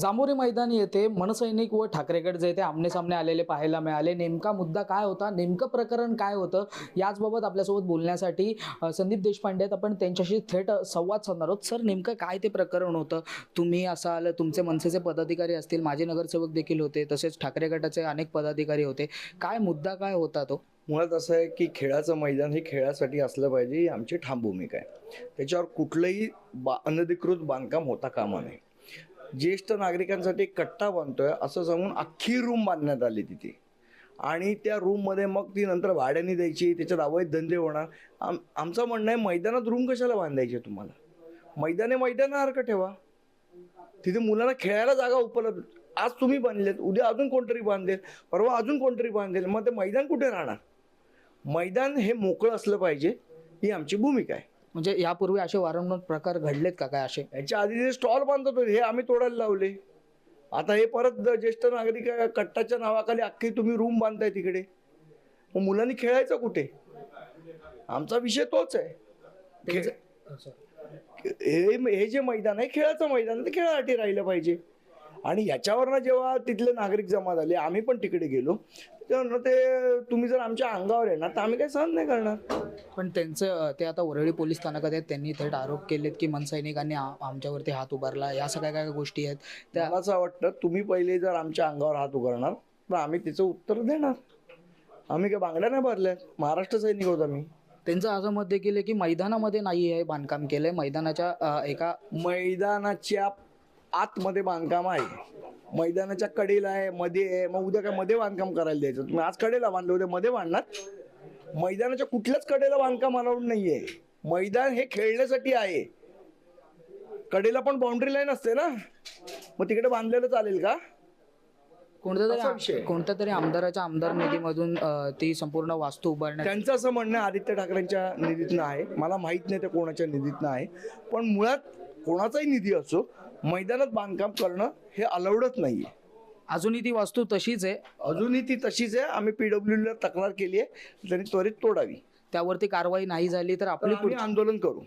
जांभोरी मैदान येथे मनसैनिक व ठाकरे गट जे ते आमने सामने आलेले पाहायला मिळाले. नेमका मुद्दा काय होता? नेमकं प्रकरण काय होतं? याचबाबत आपल्यासोबत बोलण्यासाठी संदीप देशपांडे आहेत. आपण त्यांच्याशी थेट संवाद साधणार आहोत. सर नेमकं काय ते प्रकरण होतं? तुम्ही असाल तुमचे मनसेचे पदाधिकारी असतील माजी नगरसेवक देखील होते तसेच ठाकरे गटाचे अनेक पदाधिकारी होते. काय मुद्दा काय होता तो? मुळात असं आहे की खेळाचं मैदान हे खेळासाठी असलं पाहिजे ही आमची ठाम भूमिका आहे. त्याच्यावर कुठलंही बा अनधिकृत बांधकाम होता कामा नये. ज्येष्ठ नागरिकांसाठी एक कट्टा बांधतोय असं सांगून अख्खी रूम बांधण्यात आली तिथे. आणि त्या रूममध्ये मग ती नंतर भाड्याने द्यायची त्याच्यात अवैध धंदे होणार. आम आमचं म्हणणं आहे मैदानात रूम कशाला बांधायची आहे तुम्हाला? मैदाने मैदानासारखं ठेवा? तिथे मुलांना खेळायला जागा उपलब्ध. आज तुम्ही बांधलेत उद्या अजून कोणतरी बांधेल परवा अजून कोणतरी बांधेल मग ते मैदान कुठे राहणार? मैदान हे मोकळं असलं पाहिजे ही आमची भूमिका आहे. म्हणजे यापूर्वी असे वारंवार प्रकार घडलेत का? काय असे? याच्या आधी जे स्टॉल बांधत होते हे आम्ही तोडायला लावले. आता हे परत ज्येष्ठ नागरिक कट्टाच्या नावाखाली अख्खी तुम्ही रूम बांधताय तिकडे. मग मुलांनी खेळायचं कुठे? आमचा विषय तोच आहे. हे हे जे मैदान आहे खेळाचं मैदान ते खेळासाठी राहिलं पाहिजे. आणि याच्यावरनं जेव्हा तिथले नागरिक जमा झाले आम्ही पण तिकडे गेलो. तेव्हा ते तुम्ही जर आमच्या अंगावर येणार तर आम्ही काही सहन नाही करणार. पण त्यांचं ते आता वरळी पोलीस स्थानकात आहेत त्यांनी थेट आरोप केलेत की मनसैनिकांनी आ- आमच्यावरती हात उभारला. या सगळ्या काय गोष्टी आहेत त्या मला असं वाटतं तुम्ही पहिले जर आमच्या अंगावर हात उघडणार तर आम्ही त्याचं उत्तर देणार. आम्ही काय बांगड्या नाही भरल्या महाराष्ट्र सैनिक होत आम्ही त्यांचं असं मत देखील आहे की मैदानामध्ये नाही आहे बांधकाम केलंय. मैदानाच्या अ, एका मैदानाच्या आतमध्ये बांधकाम आहे. मैदानाच्या कडेला आहे मध्ये आहे. मग उद्या काय मध्ये बांधकाम करायला द्यायचं? तुम्ही आज कडेला बांधलं उद्या मध्ये बांधणार? मैदानाच्या कुठल्याच कडेला बांधकाम अलाउड नाहीये. मैदान हे खेळण्यासाठी आहे. कडेला पण बाउंड्री लाईन असते ना? मग तिकडे बांधलेलं चालेल का? कोणत्या तरी. कोणत्या तरी आमदाराच्या आमदार निधीमधून ती संपूर्ण वास्तू उभारण्यात त्यांचं असं म्हणणं आदित्य ठाकरेंच्या निधीतनं आहे. मला माहीत नाही ते कोणाच्या निधीतनं आहे. पण मुळात कोणाचाही निधी असो मैदानात बांधकाम करणं हे अलाउडच नाही आहे अजूनही ती वास्तू तशीच आहे. अजूनही ती तशीच आहे. आम्ही पीडब्ल्यूला तक्रार केली आहे. त्यांनी त्वरित तोडावी. त्यावरती कारवाई नाही झाली तर आपली आम्ही आंदोलन करू.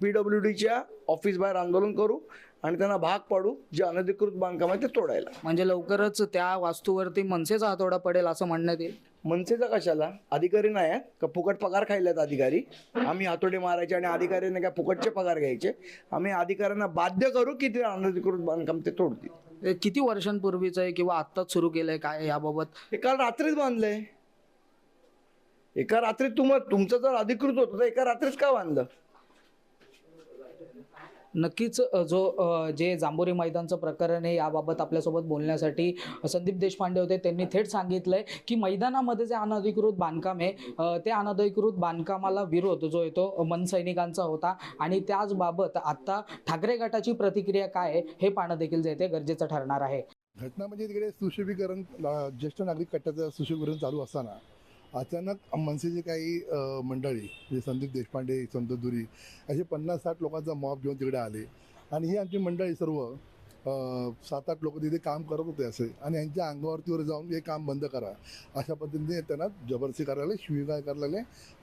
पीडब्ल्यू डीच्या ऑफिस बाहेर आंदोलन करू आणि त्यांना भाग पाडू जे अनधिकृत बांधकाम आहे ते तोडायला. म्हणजे लवकरच त्या वास्तूवरती मनसेचा हातोडा पडेल असं म्हणण्यात येईल. मनसेचा कशाला? अधिकारी नाही आहेत. का फुकट पगार खायल्यात अधिकारी? आम्ही हातोडे मारायचे आणि अधिकाऱ्यांना काय फुकटचे पगार घ्यायचे? आम्ही अधिकाऱ्यांना बाध्य करू की ते अनधिकृत बांधकाम ते तोडतील. हे किती वर्षांपूर्वीचं आहे किंवा आत्ताच सुरू केलंय काय याबाबत? हे काल रात्रीच बांधलंय. एका रात्रीत तुम तुमचं जर अधिकृत होतं तर एका रात्रीच का बांधलं? नक्कीच जो जे जांभोरी मैदानचं प्रकरण आहे याबाबत आपल्यासोबत बोलण्यासाठी संदीप देशपांडे होते. त्यांनी थेट सांगितलंय की मैदानामध्ये जे अनधिकृत बांधकाम आहे ते अनधिकृत बांधकामाला विरोध जो येतो मनसैनिकांचा होता. आणि त्याचबाबत आता ठाकरे गटाची प्रतिक्रिया काय आहे हे पाहणं देखील जे ते गरजेचं ठरणार आहे. घटना म्हणजे तिकडे सुशोभीकरण ज्येष्ठ नागरिक कट्ट्याचं सुशोभीकरण चालू असताना अचानक मनसेची काही मंडळी म्हणजे संदीप देशपांडे संतोष दुरी असे पन्नास साठ लोकांचा मॉब घेऊन तिकडे आले. आणि ही आमची मंडळी सर्व सात आठ लोक तिथे काम करत होते असे. आणि यांच्या अंगावरतीवर जाऊन हे काम बंद करा. अशा पद्धतीने त्यांना जबरदस्ती करायला लागले, शिवीगाळ करायला लागले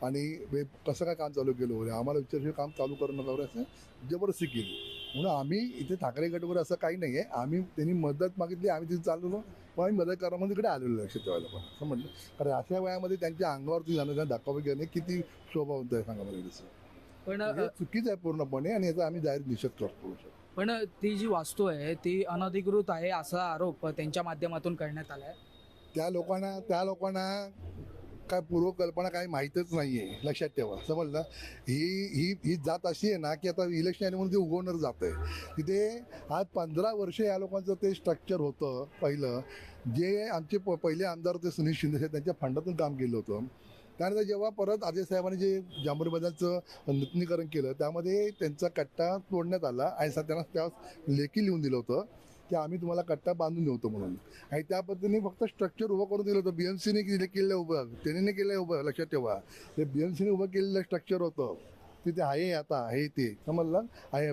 आणि हे कसं काय काम चालू केलं वगैरे आम्हाला विचारशिवाय काम चालू करू नका वगैरे असं जबरदस्ती केली. म्हणून आम्ही इथे ठाकरे गट वगैरे असं काही नाही आहे आम्ही त्यांनी मदत मागितली आम्ही तिथे चाललो मग आम्ही मदत करा म्हणून तिकडे आलेलो लक्ष ठेवायला पण. असं म्हटलं कारण अशा वयामध्ये त्यांच्या अंगावरती जाणं त्यांना दाखवावे घेणे किती शोभा होत आहे सांगा मला पण हे चुकीचं आहे पूर्णपणे आणि याचा आम्ही जाहीर निषेध करतो पण ती जी वास्तू आहे ती अनधिकृत आहे असा आरोप त्यांच्या माध्यमातून करण्यात आलाय? त्या लोकांना त्या लोकांना काय पूर्वकल्पना काही माहीतच नाही आहे लक्षात ठेवा. समजलं ही ही ही जात अशी आहे ना की आता इलेक्शन आले म्हणून ते उगवणार जात आहे तिथे आज पंधरा वर्ष या लोकांचं ते स्ट्रक्चर होतं पहिलं. जे आमचे प पहिले आमदार होते सुनील शिंदे साहेब, त्यांच्या फंडातून काम केलं होतं. त्यानंतर जेव्हा परत अजय साहेबांनी जे जांभूरी नूतनीकरण केलं त्यामध्ये त्यांचा कट्टा तोडण्यात आला आणि सर त्यांना त्यावेळेस लेखी लिहून दिलं होतं की आम्ही तुम्हाला कट्टा बांधून देतो म्हणून. आणि त्या पद्धतीने फक्त स्ट्रक्चर उभं करून दिलं होतं. बी एम सीने केलं उभं त्यांनी केलं उभं लक्षात ठेवा. ते बी एम सीने उभं केलेलं स्ट्रक्चर होतं. तिथे आहे आता आहे ते. समजलं आहे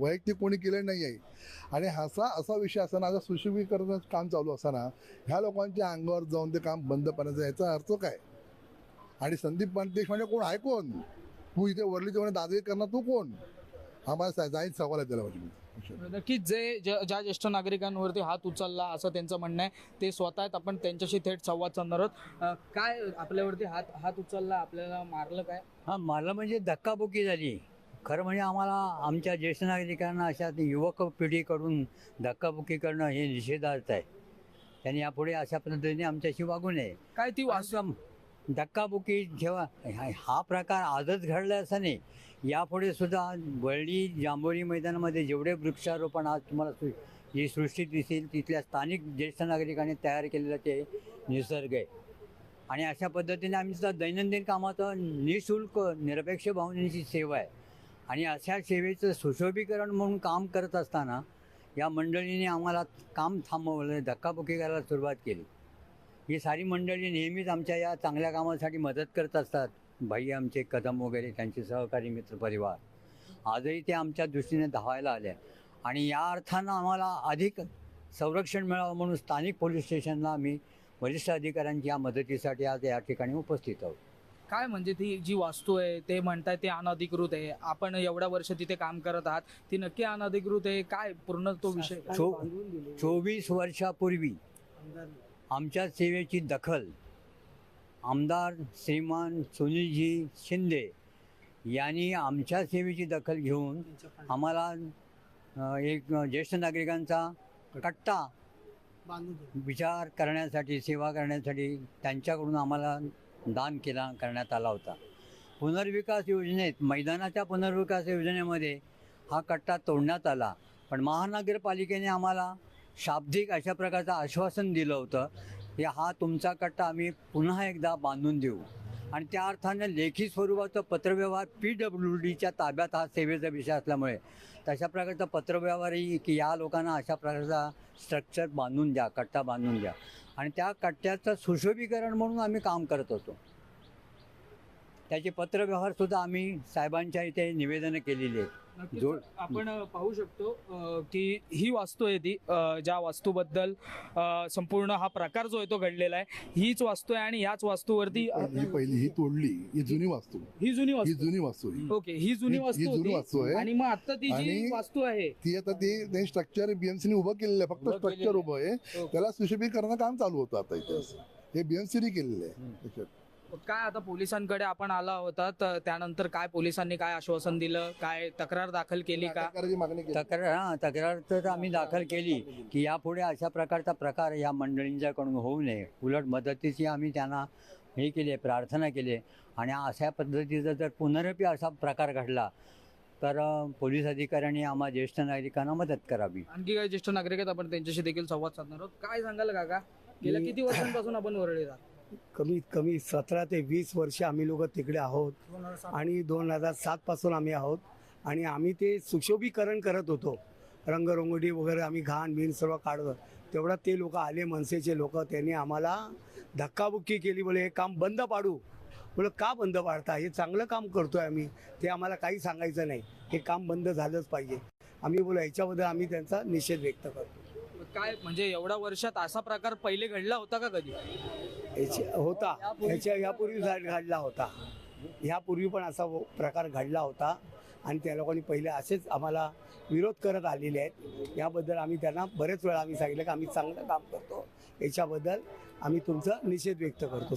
वैयक्तिक कोणी केलं नाही आहे. आणि असा असा विषय असताना आता सुशोभीकरणाचं काम चालू असताना ह्या लोकांच्या अंगावर जाऊन ते काम बंद करण्याचा याचा अर्थ काय? आणि संदीप पांडेश म्हणजे कोण? आहे कोण? तू इथे वरली तेवढे दादरी करणार तू कोण? आम्हाला सा- जाहीर सवाल आहे त्याला म्हणजे नक्कीच जे ज्या ज्येष्ठ नागरिकांवरती हात उचलला असं त्यांचं म्हणणं आहे ते स्वतः आहेत आपण त्यांच्याशी थेट संवाद साधणार आहोत. काय आपल्यावरती हात हात उचलला आपल्याला मारलं काय? हा मला म्हणजे धक्काबुक्की झाली. खरं म्हणजे आम्हाला आमच्या ज्येष्ठ नागरिकांना अशा युवक पिढीकडून धक्काबुक्की करणं हे निषेधार्थ आहे. त्यांनी यापुढे अशा पद्धतीने आमच्याशी वागू नये. काय ती वास धक्काबुकी धक्काबुक्की जेव्हा हा- प्रकार आजच घडला असं नाही. यापुढे सुद्धा वळली जांभोरी मैदानामध्ये जेवढे वृक्षारोपण आज तुम्हाला सु जी सृष्टी दिसेल तिथल्या स्थानिक ज्येष्ठ नागरिकांनी तयार केलेलं ते निसर्ग आहे. आणि अशा पद्धतीने आम्ही सुद्धा दैनंदिन कामाचं निशुल्क निरपेक्ष भावनेची सेवा आहे. आणि अशा सेवेचं सुशोभीकरण म्हणून काम करत असताना या मंडळीने आम्हाला काम थांबवलं धक्काबुक्की करायला सुरुवात केली. ही सारी मंडळी नेहमीच आमच्या या चांगल्या कामासाठी मदत करत असतात. भाई आमचे कदम वगैरे त्यांचे सहकारी मित्र परिवार. आजही ते आमच्या दृष्टीने धावायला आले आणि या अर्थानं आम्हाला अधिक संरक्षण मिळावं म्हणून स्थानिक पोलीस स्टेशनला आम्ही वरिष्ठ अधिकाऱ्यांच्या या मदतीसाठी आज या ठिकाणी उपस्थित आहोत. काय म्हणजे ती जी वास्तू आहे ते म्हणताय ते अनधिकृत आहे. आपण एवढ्या वर्ष तिथे काम करत आहात ती नक्की अनधिकृत आहे? काय पूर्ण तो विषय? चोवीस वर्षापूर्वी आमच्या सेवेची दखल आमदार श्रीमान सुनीलजी शिंदे यांनी आमच्या सेवेची दखल घेऊन आम्हाला एक ज्येष्ठ नागरिकांचा कट्टा विचार करण्यासाठी सेवा करण्यासाठी त्यांच्याकडून आम्हाला दान केला करण्यात आला होता. पुनर्विकास योजनेत मैदानाच्या पुनर्विकास योजनेमध्ये हा कट्टा तोडण्यात आला. पण महानगरपालिकेने आम्हाला शाब्दिक अशा प्रकारचं आश्वासन दिलं होतं की हा तुमचा कट्टा आम्ही पुन्हा एकदा बांधून देऊ. आणि त्या अर्थानं लेखी स्वरूपाचं पत्रव्यवहार पी डब्ल्यू डीच्या ताब्यात हा सेवेचा विषय असल्यामुळे तशा प्रकारचा पत्रव्यवहारही की या लोकांना अशा प्रकारचा स्ट्रक्चर बांधून द्या कट्टा बांधून द्या. आणि त्या कट्ट्याचं सुशोभीकरण म्हणून आम्ही काम करत होतो. त्याचे पत्रव्यवहारसुद्धा आम्ही साहेबांच्या इथे निवेदनं केलेली आहेत. जोड- आपण पाहू शकतो की ही वास्तू आहे ती ज्या वास्तूबद्दल संपूर्ण हा प्रकार जो आहे तो घडलेला आहे हीच वास्तू आहे आणि याच वास्तूवरती ही पहिली ही तोडली ही जुनी वास्तू. ही जुनी ही वास्तू. जुनी वास्तू ही ओके ही जुनी वास्तू जुनी वास्तू आहे. आणि मग आता ती जी वास्तू आहे ती आता ते स्ट्रक्चर बीएमसीने उभं केलेलं आहे. फक्त स्ट्रक्चर उभं आहे. त्याला सुशोभीकरण काम चालू होतं आता इथे. हे बीएमसीने केलेलं आहे. काय आता पोलिसांकडे आपण आला होता तर त्यानंतर काय पोलिसांनी काय आश्वासन दिलं? काय तक्रार दाखल केली का? तक्राराची मागणी केली. तक्रार हां तक्रार तर आम्ही दाखल केली की यापुढे अशा प्रकारचा प्रकार या मंडळींच्याकडून होऊ नये. उलट मदतीची आम्ही त्यांना हे केली आहे प्रार्थना केली. आहे आणि अशा पद्धतीचा जर पुनरपी असा प्रकार घडला तर अ, पोलीस अधिकाऱ्यांनी आम्हा ज्येष्ठ नागरिकांना मदत करावी. आणखी काही ज्येष्ठ नागरिक आहेत आपण त्यांच्याशी देखील संवाद साधणार आहोत. काय सांगाल काका? गेल्या किती वर्षांपासून आपण वरळीत आहात? कमीत कमी सतरा ते वीस वर्ष आम्ही लोक तिकडे आहोत. आणि दोन हजार सात पासून आम्ही आहोत. आणि आम्ही ते सुशोभीकरण करत होतो. रंगरंगोटी वगैरे आम्ही घाण बिन सर्व काढत तेवढा ते लोक आले मनसेचे लोक. त्यांनी आम्हाला धक्काबुक्की केली. बोले हे काम बंद पाडू. बोल का बंद पाडता? हे चांगलं काम करतोय आम्ही. ते आम्हाला काही सांगायचं नाही. हे काम बंद झालंच पाहिजे. आम्ही बोला याच्याबद्दल आम्ही त्यांचा निषेध व्यक्त करतो. काय म्हणजे एवढ्या वर्षात असा प्रकार पहिले घडला होता का कधी? याच्या- होता. ह्याच्या ह्यापूर्वी घडला होता. ह्यापूर्वी पण असा प्रकार घडला होता. आणि त्या लोकांनी पहिले असेच आम्हाला विरोध करत आलेले आहेत. याबद्दल आम्ही त्यांना बरेच वेळा आम्ही सांगितलं की आम्ही चांगलं काम करतो. याच्याबद्दल आम्ही तुमचा निषेध व्यक्त करतो.